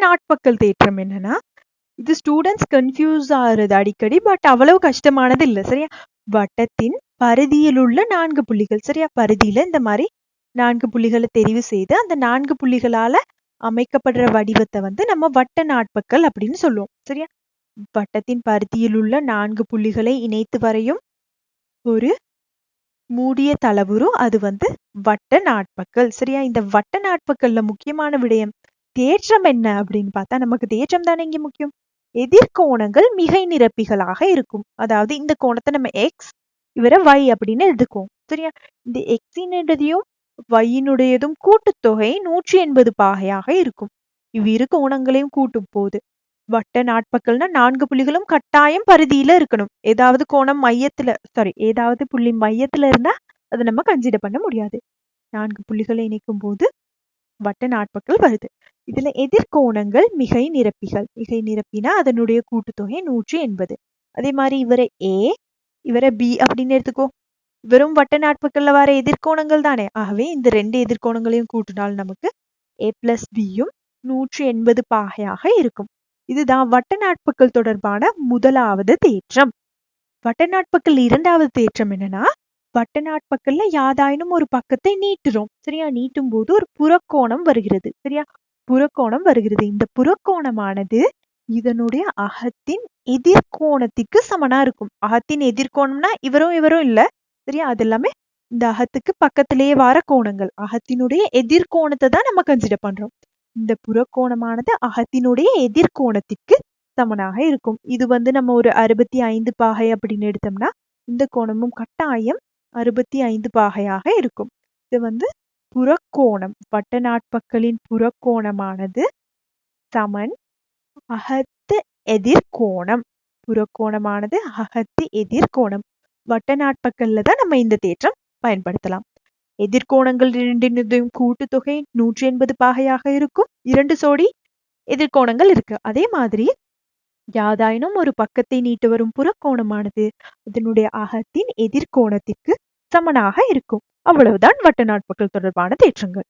நாட்பக்கல் தேற்றம் என்னன்னா இது ஸ்டூடெண்ட்ஸ் கன்ஃபியூஸ் ஆகுறது அடிக்கடி பட் அவ்வளவு கஷ்டமானது இல்லை சரியா? வட்டத்தின் பரிதியில் உள்ள நான்கு புள்ளிகள் சரியா? பரிதியில இந்த மாதிரி நான்கு புள்ளிகளை தெரிவு செய்து அந்த நான்கு புள்ளிகளால அமைக்கப்படுற வடிவத்தை வந்து நம்ம வட்ட நாட்பக்கல் அப்படின்னு சொல்லுவோம் சரியா? வட்டத்தின் பருத்தியில் உள்ள நான்கு புள்ளிகளை இணைத்து வரையும் ஒரு மூடிய தளவுரு அது வந்து வட்ட நாட்பக்கல் சரியா? இந்த வட்ட நாட்பக்கல்ல முக்கியமான விடயம் தேற்றம் என்ன அப்படின்னு பார்த்தா நமக்கு தேற்றம் தானே இங்கே முக்கியம்? எதிர்கோணங்கள் மிகை நிரப்பிகளாக இருக்கும். அதாவது இந்த கோணத்தை நம்ம எக்ஸ் இவரை வை அப்படின்னு எடுத்துக்குவோம். சரியா? இந்த எக்ஸினுடையதையும் வையினுடையதும் கூட்டுத்தொகை நூற்றி எண்பது பாகையாக இருக்கும். இவ்விரு கோணங்களையும் கூட்டும் போது வட்ட நாட்பக்கல்னா நான்கு புள்ளிகளும் கட்டாயம் பரிதியில இருக்கணும். ஏதாவது கோணம் மையத்துல சாரி ஏதாவது புள்ளி மையத்துல இருந்தா அதை நம்ம கன்சிடர் பண்ண முடியாது. நான்கு புள்ளிகளை இணைக்கும் போது வட்ட நாட்பக்கல் வருது இதுல எதிர்கோணங்கள் மிகை நிரப்பிகள். மிகை நிரப்பினா அதனுடைய கூட்டுத்தொகை நூற்றி எண்பது. அதே மாதிரி இவரை ஏ இவரை பி அப்படின்னு எடுத்துக்கோ. வெறும் வட்ட நாட்பக்கல்ல வர எதிர்கோணங்கள் தானே. ஆகவே இந்த ரெண்டு எதிர்கோணங்களையும் கூட்டினால் நமக்கு ஏ பிளஸ் பியும் நூற்றி எண்பது பாகையாக இருக்கும். இதுதான் வட்ட நாட்புக்கள் தொடர்பான முதலாவது தேற்றம். வட்ட நாட்பக்கல் இரண்டாவது தேற்றம் என்னன்னா வட்ட நாட்பக்கல்ல யாதாயினும் ஒரு பக்கத்தை நீட்டுறோம். சரியா? நீட்டும் போது ஒரு புறக்கோணம் வருகிறது. சரியா? புறக்கோணம் வருகிறது. இந்த புறக்கோணமானது இதனுடைய அகத்தின் எதிர்கோணத்திற்கு சமனா இருக்கும். அகத்தின் எதிர்கோணம்னா இவரும் இவரும் இல்ல. சரியா? அது எல்லாமே இந்த அகத்துக்கு பக்கத்திலேயே வர கோணங்கள். அகத்தினுடைய எதிர்கோணத்தை தான் நம்ம கன்சிடர் பண்றோம். இந்த புறக்கோணமானது அகத்தினுடைய எதிர்கோணத்திற்கு சமனாக இருக்கும். இது வந்து நம்ம ஒரு அறுபத்தி ஐந்து பாகை அப்படின்னு எடுத்தோம்னா இந்த கோணமும் கட்டாயம் அறுபத்தி ஐந்து பாகையாக இருக்கும். இது வந்து புறக்கோணம் வட்ட நாட்பக்களின் புறக்கோணமானது சமன் அகத்து எதிர்கோணம். புறக்கோணமானது அகத்து எதிர்கோணம். வட்ட நாட்பக்கல்ல தான் நம்ம இந்த தேற்றம் பயன்படுத்தலாம். எதிர்கோணங்கள் இரண்டினதும் கூட்டுத்தொகை நூற்றி எண்பது பாகையாக இருக்கும். இரண்டு சோடி எதிர்கோணங்கள் இருக்கு. அதே மாதிரி யாதாயினும் ஒரு பக்கத்தை நீட்டு வரும் புறக்கோணமானது அதனுடைய அகத்தின் எதிர்கோணத்திற்கு சமனாக இருக்கும். அவ்வளவுதான் வட்ட நாட்புகள் தொடர்பான தேற்றங்கள்.